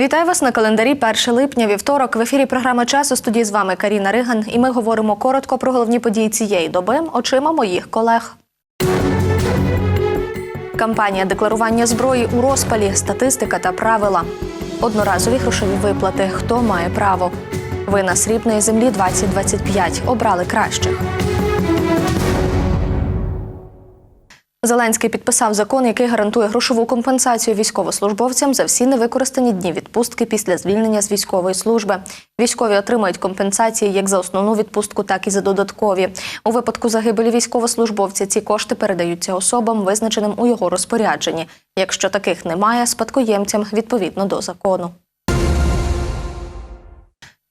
Вітаю вас на календарі 1 липня, вівторок. В ефірі програми час у студії з вами Каріна Риган. І ми говоримо коротко про головні події цієї доби очима моїх колег. Кампанія декларування зброї у розпалі, статистика та правила. Одноразові грошові виплати. Хто має право? Вина срібної землі 2025. Обрали кращих. Зеленський підписав закон, який гарантує грошову компенсацію військовослужбовцям за всі невикористані дні відпустки після звільнення з військової служби. Військові отримають компенсації як за основну відпустку, так і за додаткові. У випадку загибелі військовослужбовця ці кошти передаються особам, визначеним у його розпорядженні. Якщо таких немає, спадкоємцям відповідно до закону.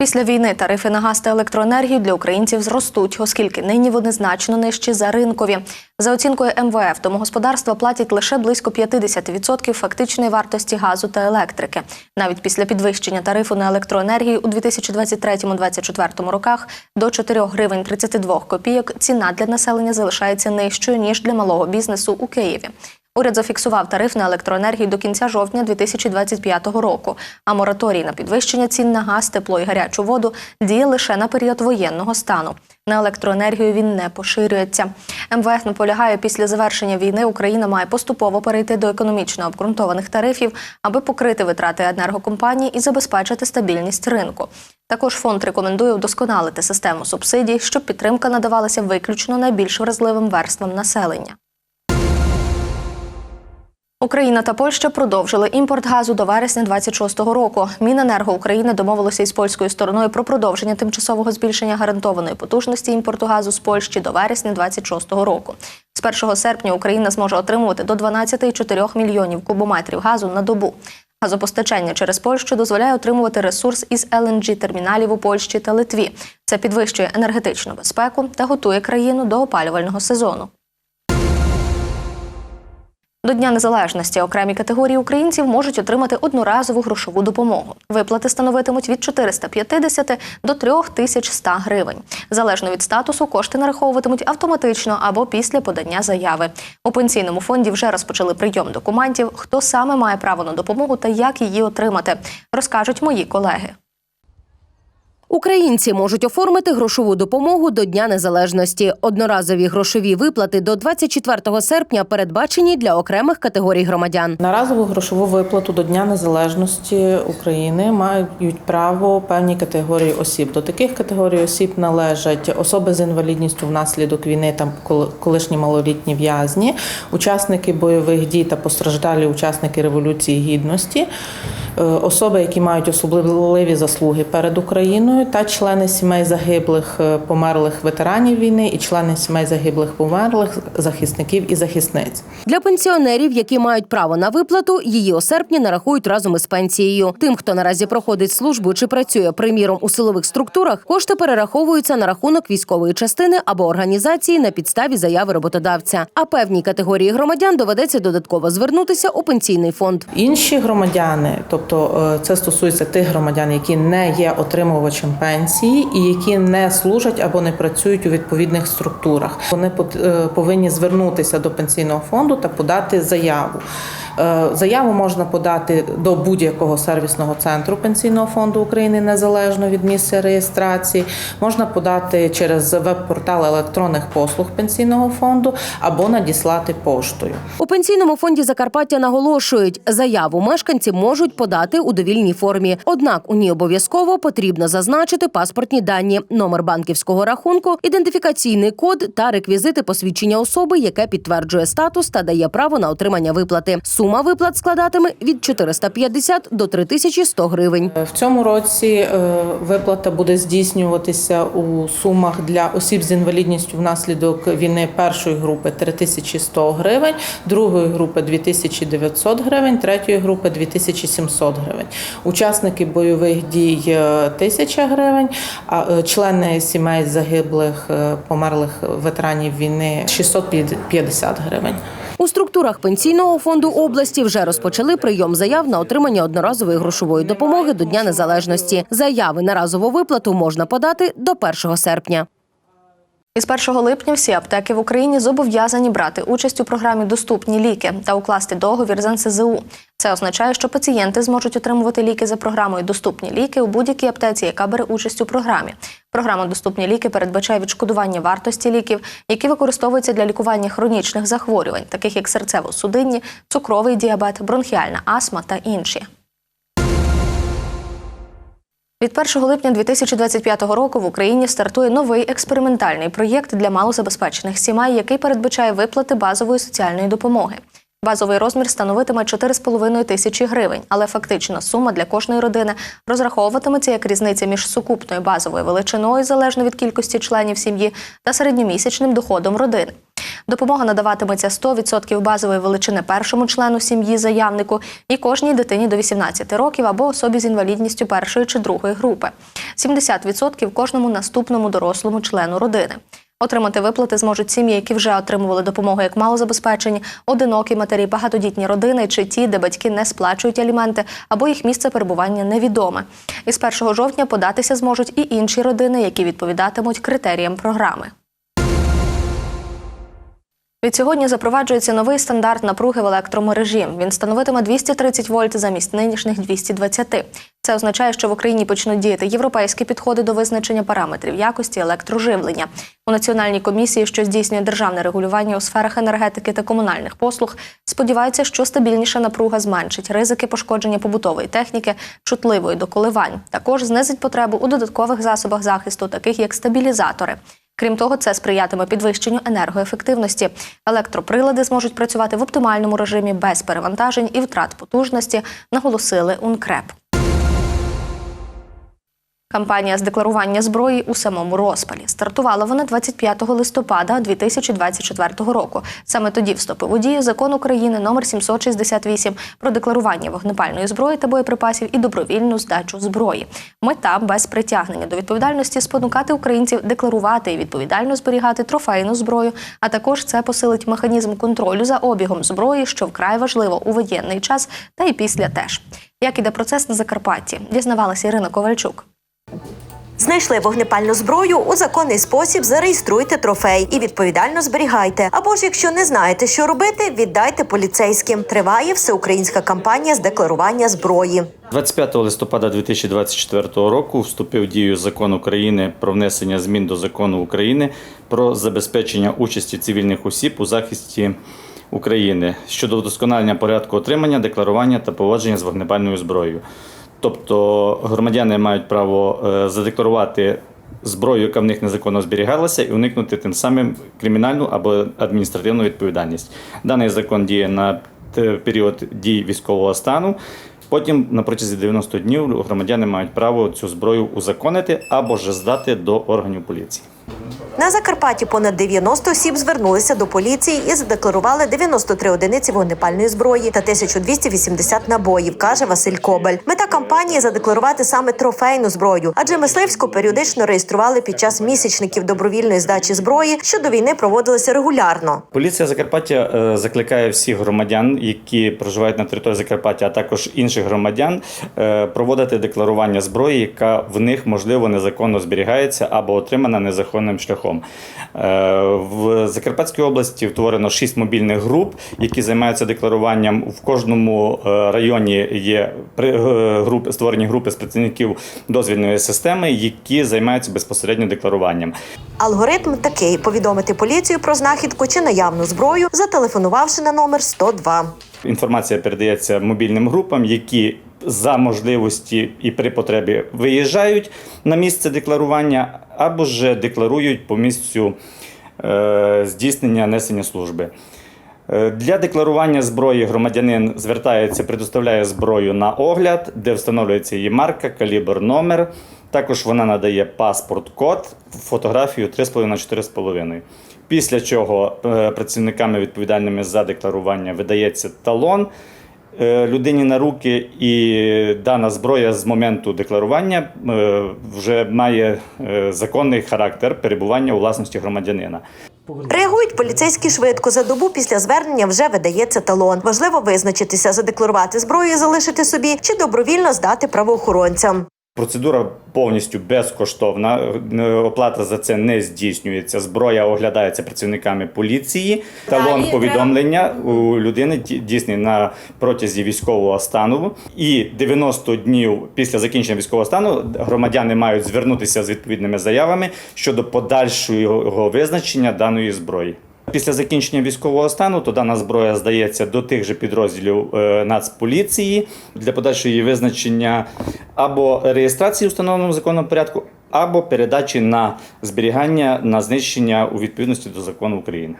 Після війни тарифи на газ та електроенергію для українців зростуть, оскільки нині вони значно нижчі за ринкові. За оцінкою МВФ, домогосподарства платять лише близько 50% фактичної вартості газу та електрики. Навіть після підвищення тарифу на електроенергію у 2023-2024 роках до 4 гривень 32 копійок ціна для населення залишається нижчою ніж для малого бізнесу у Києві. Уряд зафіксував тариф на електроенергію до кінця жовтня 2025 року. А мораторій на підвищення цін на газ, тепло і гарячу воду діє лише на період воєнного стану. На електроенергію він не поширюється. МВФ наполягає, після завершення війни Україна має поступово перейти до економічно обґрунтованих тарифів, аби покрити витрати енергокомпаній і забезпечити стабільність ринку. Також фонд рекомендує удосконалити систему субсидій, щоб підтримка надавалася виключно найбільш вразливим верствам населення. Україна та Польща продовжили імпорт газу до вересня 26-го року. Міненерго України домовилося із польською стороною про продовження тимчасового збільшення гарантованої потужності імпорту газу з Польщі до вересня 26-го року. З 1 серпня Україна зможе отримувати до 12,4 мільйонів кубометрів газу на добу. Газопостачання через Польщу дозволяє отримувати ресурс із lng терміналів у Польщі та Литві. Це підвищує енергетичну безпеку та готує країну до опалювального сезону. До Дня Незалежності окремі категорії українців можуть отримати одноразову грошову допомогу. Виплати становитимуть від 450 до 3100 гривень. Залежно від статусу, кошти нараховуватимуть автоматично або після подання заяви. У пенсійному фонді вже розпочали прийом документів. Хто саме має право на допомогу та як її отримати, розкажуть мої колеги. Українці можуть оформити грошову допомогу до Дня Незалежності. Одноразові грошові виплати до 24 серпня передбачені для окремих категорій громадян. На разову грошову виплату до Дня Незалежності України мають право певні категорії осіб. До таких категорій осіб належать особи з інвалідністю внаслідок війни та кол- колишні малолітні в'язні, учасники бойових дій та постраждалі учасники Революції Гідності, особи, які мають особливі заслуги перед Україною, та члени сімей загиблих е, померлих ветеранів війни і члени сімей загиблих померлих захисників і захисниць. Для пенсіонерів, які мають право на виплату, її у серпні нарахують разом із пенсією. Тим, хто наразі проходить службу чи працює приміром у силових структурах, кошти перераховуються на рахунок військової частини або організації на підставі заяви роботодавця. А певній категорії громадян доведеться додатково звернутися у пенсійний фонд. Інші громадяни, тобто е, це стосується тих громадян, які не є отримувачем пенсії і які не служать або не працюють у відповідних структурах. Вони е, повинні звернутися до пенсійного фонду та подати заяву. Е, Заяву можна подати до будь-якого сервісного центру пенсійного фонду України незалежно від місця реєстрації. Можна подати через веб-портал електронних послуг пенсійного фонду або надіслати поштою. У пенсійному фонді Закарпаття наголошують, заяву мешканці можуть подати у довільній формі. Однак у ній обов'язково потрібно зазначити паспортні дані, номер банківського рахунку, ідентифікаційний код та реквізити посвідчення особи, яке підтверджує статус та дає право на отримання виплати. Сума виплат складатиме від 450 до 3100 гривень. В цьому році е, виплата буде здійснюватися у сумах для осіб з інвалідністю внаслідок війни першої групи 3100 гривень, другої групи 2900 гривень, третьої групи 2700 гривень. Учасники бойових дій е, 1000 гривень, а е, члени сімей загиблих е, померлих ветеранів війни 650 гривень. У структурах пенсійного фонду області вже розпочали прийом заяв на отримання одноразової грошової допомоги до Дня Незалежності. Заяви на разову виплату можна подати до 1 серпня. Із 1 липня всі аптеки в Україні зобов'язані брати участь у програмі Доступні ліки та укласти договір з НСЗУ. Це означає, що пацієнти зможуть отримувати ліки за програмою Доступні ліки у будь-якій аптеці, яка бере участь у програмі. Програма Доступні ліки передбачає відшкодування вартості ліків, які використовуються для лікування хронічних захворювань, таких як серцево-судинні, цукровий діабет, бронхіальна астма та інші. Від 1 липня 2025 року в Україні стартує новий експериментальний проєкт для малозабезпечених сімей, який передбачає виплати базової соціальної допомоги. Базовий розмір становитиме 4,5 тисячі гривень, але фактична сума для кожної родини розраховуватиметься як різниця між сукупною базовою величиною залежно від кількості членів сім'ї та середньомісячним доходом родини. Допомога надаватиметься 100% базової величини першому члену сім'ї заявнику і кожній дитині до 18 років або особі з інвалідністю першої чи другої групи, 70% кожному наступному дорослому члену родини. Отримати виплати зможуть сім'ї, які вже отримували допомогу як малозабезпечені, одинокі матері, багатодітні родини чи ті, де батьки не сплачують аліменти або їх місце перебування невідоме. Із 1 жовтня податися зможуть і інші родини, які відповідатимуть критеріям програми. Від сьогодні запроваджується новий стандарт напруги в електромережі. Він становитиме 230 вольт замість нинішніх 220. Це означає, що в Україні почнуть діяти європейські підходи до визначення параметрів якості електроживлення. У Національній комісії, що здійснює державне регулювання у сферах енергетики та комунальних послуг, сподіваються, що стабільніша напруга зменшить ризики пошкодження побутової техніки, чутливої до коливань. Також знизить потребу у додаткових засобах захисту, таких як стабілізатори. Крім того, це сприятиме підвищенню енергоефективності. Електроприлади зможуть працювати в оптимальному режимі без перевантажень і втрат потужності, наголосили УНКРЕП. Кампанія з декларування зброї у самому розпалі стартувала вона 25 листопада 2024 року. Саме тоді вступив у дію закон України номер 768 про декларування вогнепальної зброї та боєприпасів і добровільну здачу зброї. Мета без притягнення до відповідальності спонукати українців декларувати і відповідально зберігати трофейну зброю. А також це посилить механізм контролю за обігом зброї, що вкрай важливо у воєнний час, та й після теж. Як іде процес на Закарпатті, дізнавалася Ірина Ковальчук. Знайшли вогнепальну зброю у законний спосіб. Зареєструйте трофей і відповідально зберігайте. Або ж, якщо не знаєте, що робити, віддайте поліцейським. Триває всеукраїнська кампанія з декларування зброї. 25 листопада 2024 року вступив в дію закон України про внесення змін до закону України про забезпечення участі цивільних осіб у захисті України щодо вдосконалення порядку отримання, декларування та поводження з вогнепальною зброєю. Тобто громадяни мають право е, задекларувати зброю, яка в них незаконно зберігалася, і уникнути тим самим кримінальну або адміністративну відповідальність. Даний закон діє на період дії військового стану. Потім на протязі 90 днів громадяни мають право цю зброю узаконити або ж здати до органів поліції. На Закарпатті понад 90 осіб звернулися до поліції і задекларували 93 одиниці вогнепальної зброї та 1280 набоїв, каже Василь Кобель. Мета кампанії задекларувати саме трофейну зброю, адже мисливську періодично реєстрували під час місячників добровільної здачі зброї, що до війни проводилися регулярно. Поліція Закарпаття е, закликає всіх громадян, які проживають на території Закарпаття, а також інших громадян, е, проводити декларування зброї, яка в них можливо незаконно зберігається або отримана незаконним шляхом. Е, В Закарпатській області утворено шість мобільних груп, які займаються декларуванням. В кожному е, районі є е, групи створені групи з працівників дозвільної системи, які займаються безпосередньо декларуванням. Алгоритм такий: повідомити поліцію про знахідку чи наявну зброю, зателефонувавши на номер 102. Інформація передається мобільним групам, які за можливості і при потребі виїжджають на місце декларування або ж декларують по місцю е, здійснення несення служби. Е, Для декларування зброї громадянин звертається, предоставляє зброю на огляд, де встановлюється її марка, калібр, номер. Також вона надає паспорт, код, фотографію 3,5 на 4,5. Після чого е, працівниками відповідальними за декларування видається талон людині на руки, і дана зброя з моменту декларування е, вже має е, законний характер перебування у власності громадянина. Реагують поліцейські швидко. За добу після звернення вже видається талон. Важливо визначитися, задекларувати зброю, і залишити собі чи добровільно здати правоохоронцям. Процедура повністю безкоштовна. е, Оплата за це не здійснюється. Зброя оглядається працівниками поліції. Талон повідомлення у людини ді- дійсний на протязі військового стану. І 90 днів після закінчення військового стану громадяни мають звернутися з відповідними заявами щодо подальшого визначення даної зброї. Після закінчення військового стану то дана зброя здається до тих же підрозділів е, Нацполіції для подальшого її визначення або реєстрації в встановленому законом порядку, або передачі на зберігання на знищення у відповідності до закону України.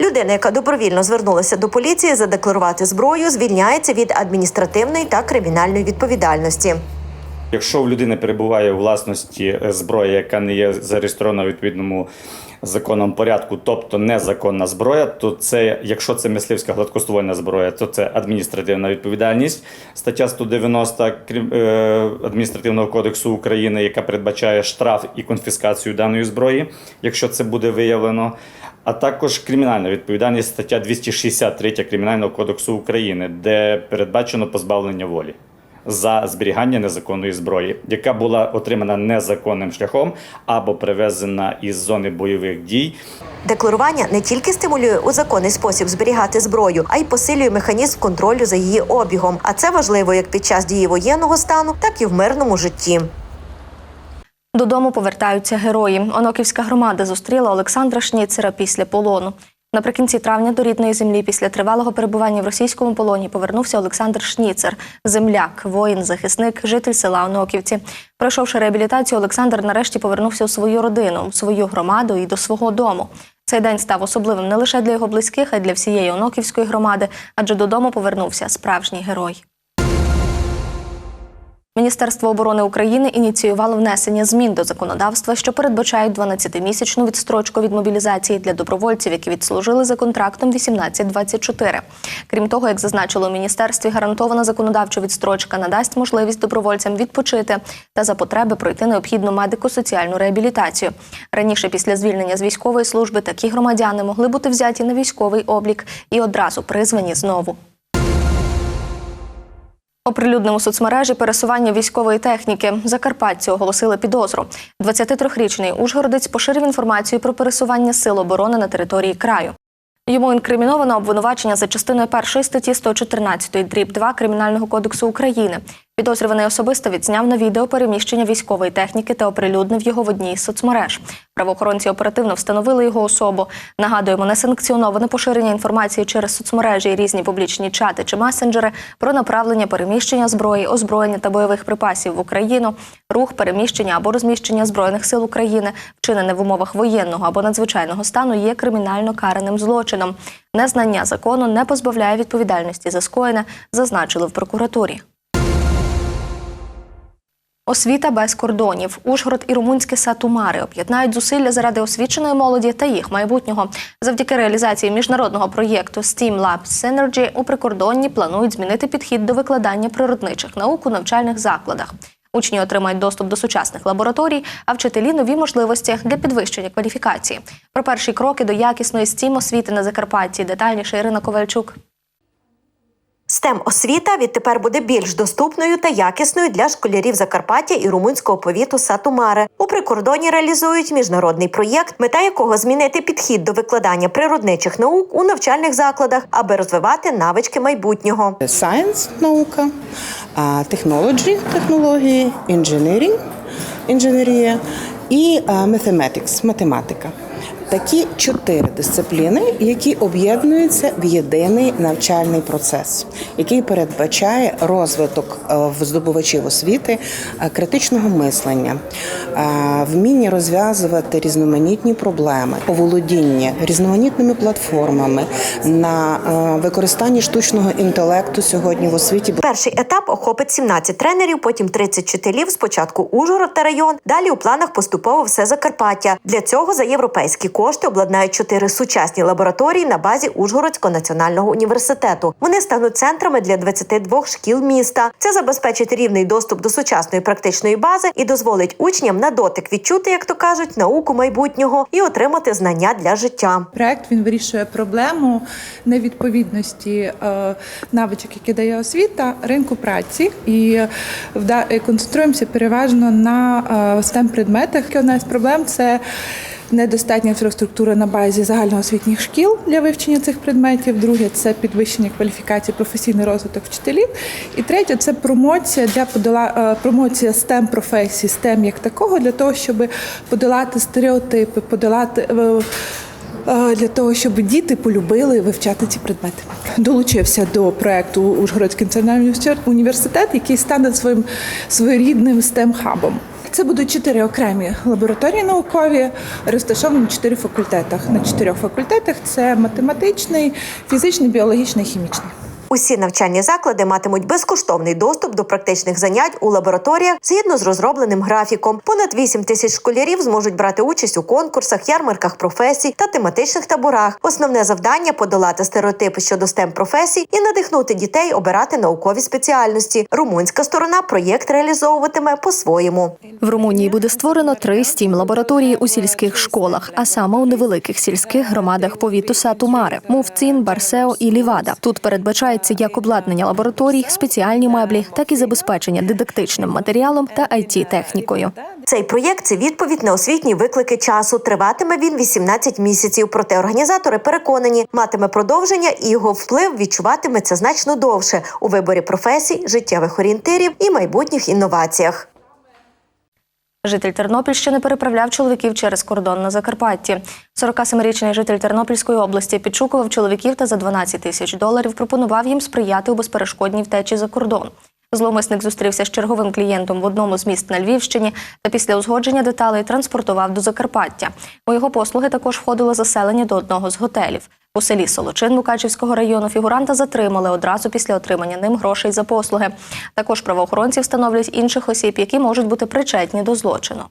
Людина, яка добровільно звернулася до поліції задекларувати зброю, звільняється від адміністративної та кримінальної відповідальності. Якщо в людини перебуває у власності е, зброя, яка не є зареєстрована у відповідному законом порядку, тобто незаконна зброя, то це, якщо це мисливська гладкоствольна зброя, то це адміністративна відповідальність. Стаття 190 Крим- е, адміністративного кодексу України, яка передбачає штраф і конфіскацію даної зброї, якщо це буде виявлено. А також кримінальна відповідальність стаття 263 Кримінального кодексу України, де передбачено позбавлення волі за зберігання незаконної зброї, яка була отримана незаконним шляхом або привезена із зони бойових дій, Декларування не тільки стимулює у законний спосіб зберігати зброю, а й посилює механізм контролю за її обігом. А це важливо як під час дії воєнного стану, так і в мирному житті. Додому повертаються герої. Оноківська громада зустріла Олександра Шніцера після полону. Наприкінці травня до рідної землі після тривалого перебування в російському полоні повернувся Олександр Шніцер, земляк, воїн, захисник, житель села Оноківці. Пройшовши реабілітацію, Олександр нарешті повернувся у свою родину, у свою громаду і до свого дому. Цей день став особливим не лише для його близьких, а й для всієї Оноківської громади, адже додому повернувся справжній герой. Міністерство оборони України ініціювало внесення змін до законодавства, що передбачають 12-місячну відстрочку від мобілізації для добровольців, які відслужили за контрактом 1824. Крім того, як зазначило у міністерстві, гарантована законодавча відстрочка надасть можливість добровольцям відпочити та за потреби пройти необхідну медико-соціальну реабілітацію. Раніше, після звільнення з військової служби, такі громадяни могли бути взяті на військовий облік і одразу призвані знову. Оприлюднив у соцмережі пересування військової техніки. Закарпатці оголосили підозру. 23-річний Ужгородець поширив інформацію про пересування сил оборони на території краю. Йому інкриміновано обвинувачення за частиною першої статті 114 дріб 2 Кримінального кодексу України. Підозрюваний особисто відзняв на відео переміщення військової техніки та оприлюднив його в одній із соцмереж. Правоохоронці оперативно встановили його особу. Нагадуємо, несанкціоноване поширення інформації через соцмережі і різні публічні чати чи месенджери про направлення переміщення зброї, озброєння та бойових припасів в Україну, рух переміщення або розміщення збройних сил України, вчинене в умовах воєнного або надзвичайного стану, є кримінально караним злочином. Незнання закону не позбавляє відповідальності за скоєне, зазначили в прокуратурі. Освіта без кордонів. Ужгород і румунське Сатумари об'єднають зусилля заради освіченої молоді та їх майбутнього. Завдяки реалізації міжнародного проєкту STEAM Lab Synergy у прикордонні планують змінити підхід до викладання природничих наук у навчальних закладах. Учні отримають доступ до сучасних лабораторій, а вчителі нові можливості для підвищення кваліфікації. Про перші кроки до якісної STEAM освіти на Закарпатті детальніше Ірина Ковальчук. STEM освіта відтепер буде більш доступною та якісною для школярів Закарпаття і румунського повіту Сатумаре. У прикордоні реалізують міжнародний проєкт, мета якого змінити підхід до викладання природничих наук у навчальних закладах, аби розвивати навички майбутнього. Science – наука, technology – технології, engineering – інженерія і mathematics – математика. Такі чотири дисципліни, які об'єднуються в єдиний навчальний процес, який передбачає розвиток е, в здобувачів освіти е, критичного мислення, е, вміння розв'язувати різноманітні проблеми, оволодіння різноманітними платформами на використанні штучного інтелекту сьогодні в освіті. Перший етап охопить 17 тренерів, потім 30 вчителів, спочатку Ужгород та район. Далі у планах поступово все Закарпаття. Для цього за європейські кошти кошти обладнають чотири сучасні лабораторії на базі Ужгородського національного університету. Вони стануть центрами для 22 шкіл міста. Це забезпечить рівний доступ до сучасної практичної бази і дозволить учням на дотик відчути, як то кажуть, науку майбутнього і отримати знання для життя. Проект він вирішує проблему невідповідності е, навичок, які дає освіта, ринку праці, і концентруємося переважно на stem предметах. Одна з проблем це. Недостатня інфраструктура на базі загальноосвітніх шкіл для вивчення цих предметів. Друге це підвищення кваліфікації, професійний розвиток вчителів. І третє це промоція для подола е, промоція stem професій, STEM як такого, для того, щоб подолати стереотипи, подолати. е, Е, для того, щоб діти полюбили вивчати ці предмети. Долучився до проекту Ужгородський національний університет- який стане своїм своєрідним stem хабом Це будуть чотири окремі лабораторії наукові, розташовані на чотири факультетах. На чотирьох факультетах це математичний, фізичний, біологічний, хімічний. Усі навчальні заклади матимуть безкоштовний доступ до практичних занять у лабораторіях згідно з розробленим графіком. Понад 8 тисяч школярів зможуть брати участь у конкурсах, ярмарках професій та тематичних таборах. Основне завдання подолати стереотипи щодо stem професій і надихнути дітей обирати наукові спеціальності. Румунська сторона проєкт реалізовуватиме по-своєму. В Румунії буде створено три стім лабораторії у сільських школах, а саме у невеликих сільських громадах повіту Сатумаре, Мувцин, Барсео і Лівада. Тут передбачається як обладнання лабораторій, спеціальні меблі, так і забезпечення дидактичним матеріалом та it технікою Цей проєкт це відповідь на освітні виклики часу. Триватиме він 18 місяців. Проте організатори переконані, матиме продовження і його вплив відчуватиметься значно довше у виборі професій, життєвих орієнтирів і майбутніх інноваціях. Житель Тернопільщини переправляв чоловіків через кордон на Закарпатті. 47-річний житель Тернопільської області підшукував чоловіків та за 12 тисяч доларів пропонував їм сприяти у безперешкодній втечі за кордон. Зловмисник зустрівся з черговим клієнтом в одному з міст на Львівщині та після узгодження деталей транспортував до Закарпаття. У його послуги також входило заселення до одного з готелів. У селі Солочин Мукачівського району фігуранта затримали одразу після отримання ним грошей за послуги. Також правоохоронці встановлюють інших осіб, які можуть бути причетні до злочину.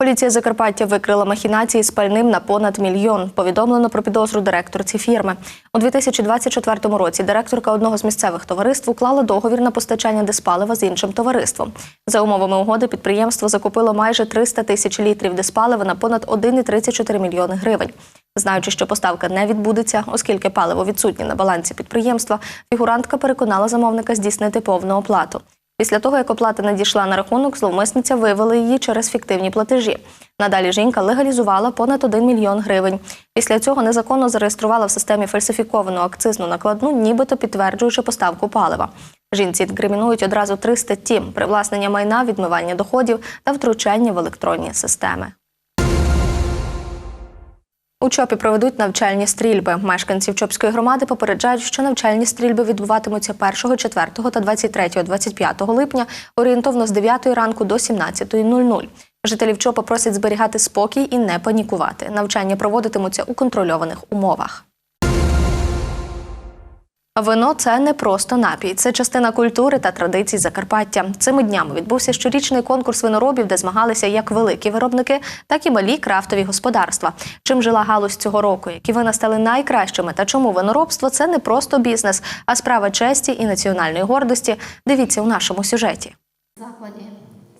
Поліція Закарпаття викрила махінації з пальним на понад мільйон. Повідомлено про підозру директорці фірми. У 2024 році директорка одного з місцевих товариств уклала договір на постачання диспалива з іншим товариством. За умовами угоди підприємство закупило майже 300 тисяч літрів диспалива на понад 1,34 мільйони гривень. Знаючи, що поставка не відбудеться, оскільки паливо відсутнє на балансі підприємства, фігурантка переконала замовника здійснити повну оплату. Після того, як оплата надійшла на рахунок, зловмисниця вивела її через фіктивні платежі. Надалі жінка легалізувала понад 1 мільйон гривень. Після цього незаконно зареєструвала в системі фальсифіковану акцизну накладну, нібито підтверджуючи поставку палива. Жінці інкримінують одразу три статті: привласнення майна, відмивання доходів та втручання в електронні системи. У ЧОПі проведуть навчальні стрільби. Мешканців Чопської громади попереджають, що навчальні стрільби відбуватимуться 1, 4 та 23, 25 липня орієнтовно з 9 ранку до 17.00. Жителів ЧОПа просять зберігати спокій і не панікувати. Навчання проводитимуться у контрольованих умовах. Вино це не просто напій, це частина культури та традицій Закарпаття. Цими днями відбувся щорічний конкурс виноробів, де змагалися як великі виробники, так і малі крафтові господарства. Чим жила галузь цього року, які вина стали найкращими та чому виноробство це не просто бізнес, а справа честі і національної гордості. Дивіться у нашому сюжеті.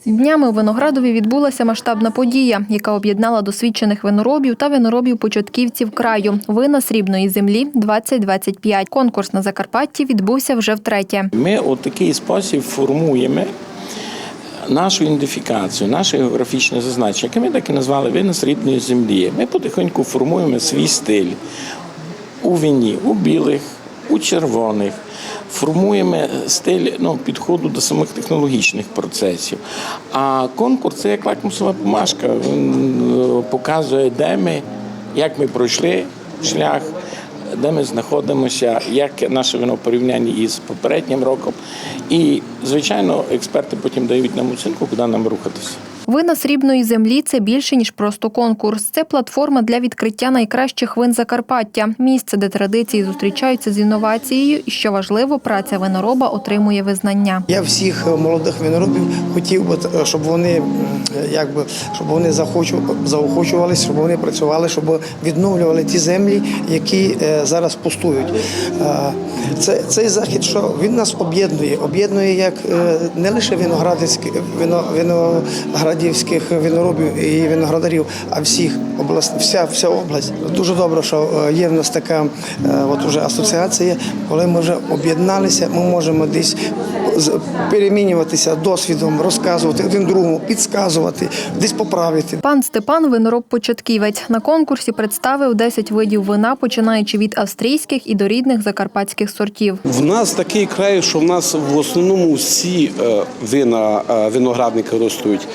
Днями у Виноградові відбулася масштабна подія, яка об'єднала досвідчених виноробів та виноробів-початківців краю. Вина срібної землі 2025. Конкурс на Закарпатті відбувся вже втретє. Ми у такий спосіб формуємо нашу ідентифікацію, наше географічне зазначення, яке ми так і назвали вина срібної землі. Ми потихеньку формуємо свій стиль у вині, у білих, у червоних. Формуємо стиль ну, підходу до самих технологічних процесів. А конкурс це як лакмусова бумажка. Він е, показує, де ми, як ми пройшли шлях, де ми знаходимося, як наше вино в порівнянні із попереднім роком. І, звичайно, експерти потім дають нам оцінку, куди нам рухатися. Вина срібної землі це більше ніж просто конкурс. Це платформа для відкриття найкращих вин Закарпаття. Місце, де традиції зустрічаються з інновацією, і що важливо, праця винороба отримує визнання. Я всіх е, молодих виноробів хотів би, е, щоб вони якби щоб вони заохочувалися, щоб вони працювали, щоб відновлювали ті землі, які е, зараз пустують. Це цей захід, що він нас об'єднує, об'єднує як не лише виноградівських вино, виноградівських виноробів і виноградарів, а всіх област, вся, вся область. Дуже добре, що е, є в нас така е, от уже асоціація, коли ми вже об'єдналися, ми можемо десь з- перемінюватися досвідом, розказувати один другому, підказувати, десь поправити. Пан Степан винороб початківець. На конкурсі представив 10 видів вина, починаючи від австрійських і до рідних закарпатських сортів. В нас такий край, що в нас в основному всі е, вина, виноградники ростуть.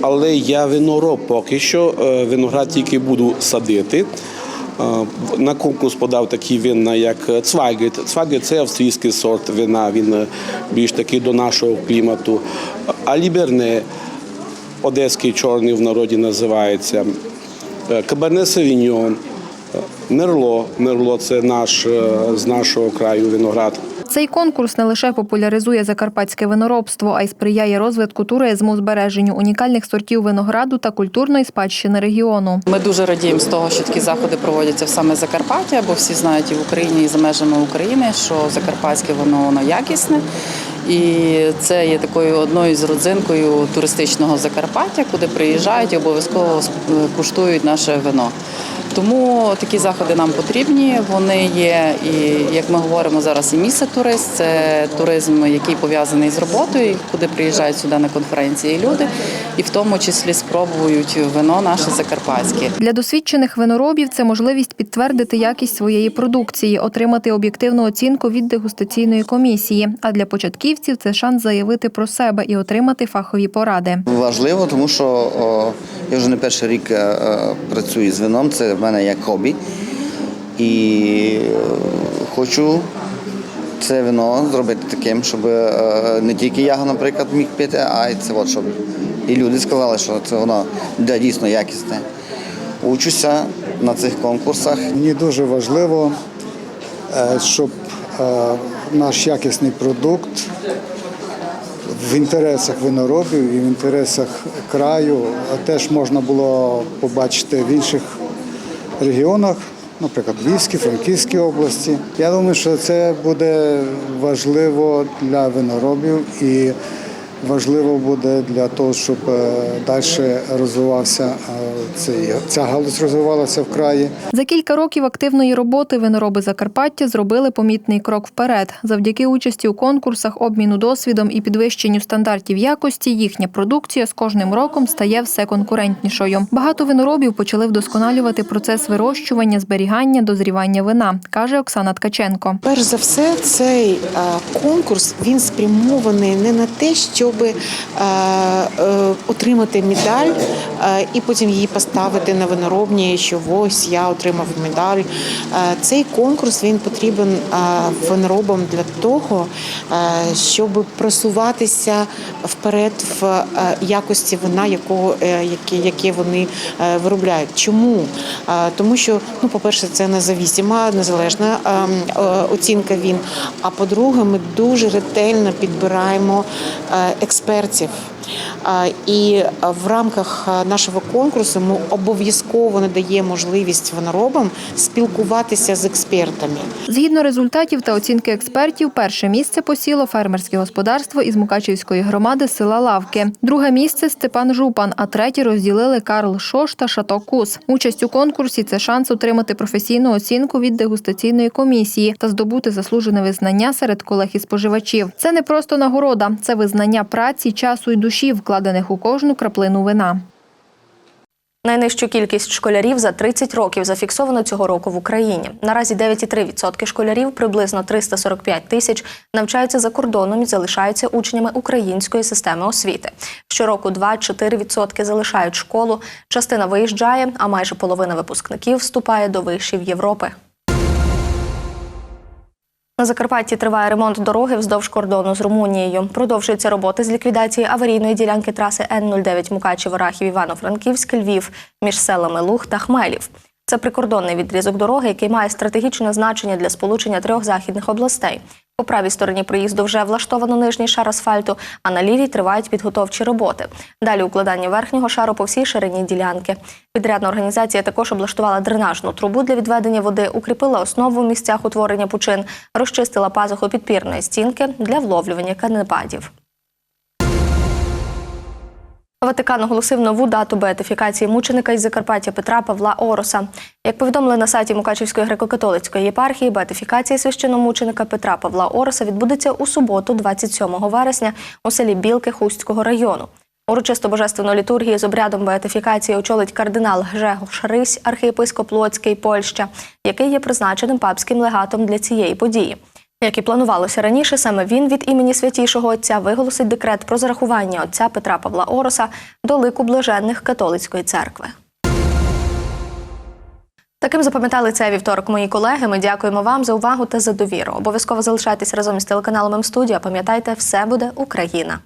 Але я винороб поки що е, виноград тільки буду садити. Е, На конкурс подав такі вина, як Цвайгет. Цвайгет – це австрійський сорт вина, він е, більш такий до нашого клімату. А Ліберне, одеський чорний в народі називається. Е, Каберне Савіньон, е, Мерло. Мерло це наш е, з нашого краю виноград. Цей конкурс не лише популяризує закарпатське виноробство, а й сприяє розвитку туризму, збереженню унікальних сортів винограду та культурної спадщини регіону. Ми дуже радіємо з того, що такі заходи проводяться в саме Закарпаття, бо всі знають і в Україні, і за межами України, що закарпатське воно, воно якісне. І це є такою одною з родзинкою туристичного Закарпаття, куди приїжджають і обов'язково е, куштують наше вино. Тому такі заходи нам потрібні. Вони є, і як ми говоримо зараз, і місце турист, це туризм, який пов'язаний з роботою, куди приїжджають сюди на конференції люди, і в тому числі спробують вино наше закарпатське. Для досвідчених виноробів це можливість підтвердити якість своєї продукції, отримати об'єктивну оцінку від дегустаційної комісії. А для початківців це шанс заявити про себе і отримати фахові поради. Важливо, тому що о, я вже не перший рік е, е, працюю з вином, це в мене як хобі. І е, хочу це вино зробити таким, щоб е, не тільки я, наприклад, міг пити, а й це от, щоб і люди сказали, що це воно да, дійсно якісне. Учуся на цих конкурсах. Мені дуже важливо, е, щоб наш якісний продукт в інтересах виноробів і в інтересах краю теж можна було побачити в інших регіонах, наприклад, Львівській, Франківській області. Я думаю, що це буде важливо для виноробів і важливо буде для того, щоб е, далі розвивався е, цей, ця галузь розвивалася в краї. За кілька років активної роботи винороби Закарпаття зробили помітний крок вперед. Завдяки участі у конкурсах, обміну досвідом і підвищенню стандартів якості їхня продукція з кожним роком стає все конкурентнішою. Багато виноробів почали вдосконалювати процес вирощування, зберігання, дозрівання вина, каже Оксана Ткаченко. Перш за все, цей е, конкурс він спрямований не на те, щоб е, е, отримати медаль е, і потім її поставити на виноробні, що ось я отримав медаль. Цей конкурс він потрібен виноробам для того, щоб просуватися вперед в якості вина, якого яке, вони виробляють. Чому? Тому що, ну, по-перше, це независима, незалежна оцінка він. А по-друге, ми дуже ретельно підбираємо експертів. І в рамках нашого конкурсу ми обов'язково надаємо можливість виноробам спілкуватися з експертами. Згідно результатів та оцінки експертів, перше місце посіло фермерське господарство із Мукачівської громади села Лавки. Друге місце Степан Жупан, а третє розділили Карл Шош та Шато Кус. Участь у конкурсі це шанс отримати професійну оцінку від дегустаційної комісії та здобути заслужене визнання серед колег і споживачів. Це не просто нагорода, це визнання праці, часу і душі, вкладених у кожну краплину вина. Найнижчу кількість школярів за 30 років зафіксовано цього року в Україні. Наразі 9,3% школярів, приблизно 345 тисяч, навчаються за кордоном і залишаються учнями української системи освіти. Щороку 2-4% залишають школу, частина виїжджає, а майже половина випускників вступає до вишів Європи. На Закарпатті триває ремонт дороги вздовж кордону з Румунією. Продовжуються роботи з ліквідації аварійної ділянки траси Н-09 Мукачів-Рахів-Івано-Франківськ-Львів між селами Луг та Хмелів. Це прикордонний відрізок дороги, який має стратегічне значення для сполучення трьох західних областей. По правій стороні проїзду вже влаштовано нижній шар асфальту, а на лівій тривають підготовчі роботи. Далі укладання верхнього шару по всій ширині ділянки. Підрядна організація також облаштувала дренажну трубу для відведення води, укріпила основу в місцях утворення пучин, розчистила пазуху підпірної стінки для вловлювання канепадів. Ватикан оголосив нову дату беатифікації мученика із Закарпаття Петра Павла Ороса. Як повідомили на сайті Мукачівської греко-католицької єпархії, беатифікація священномученика Петра Павла Ороса відбудеться у суботу, 27 вересня, у селі Білки Хустського району. Урочисто божественну літургію з обрядом беатифікації очолить кардинал Гжегош Рись, архієпископ Лоцький, Польща, який є призначеним папським легатом для цієї події. Як і планувалося раніше, саме він від імені святішого отця виголосить декрет про зарахування отця Петра Павла Ороса до лику блаженних католицької церкви. Таким запам'ятали цей вівторок мої колеги. Ми дякуємо вам за увагу та за довіру. Обов'язково залишайтесь разом із телеканалом М-студіо. Пам'ятайте, все буде Україна.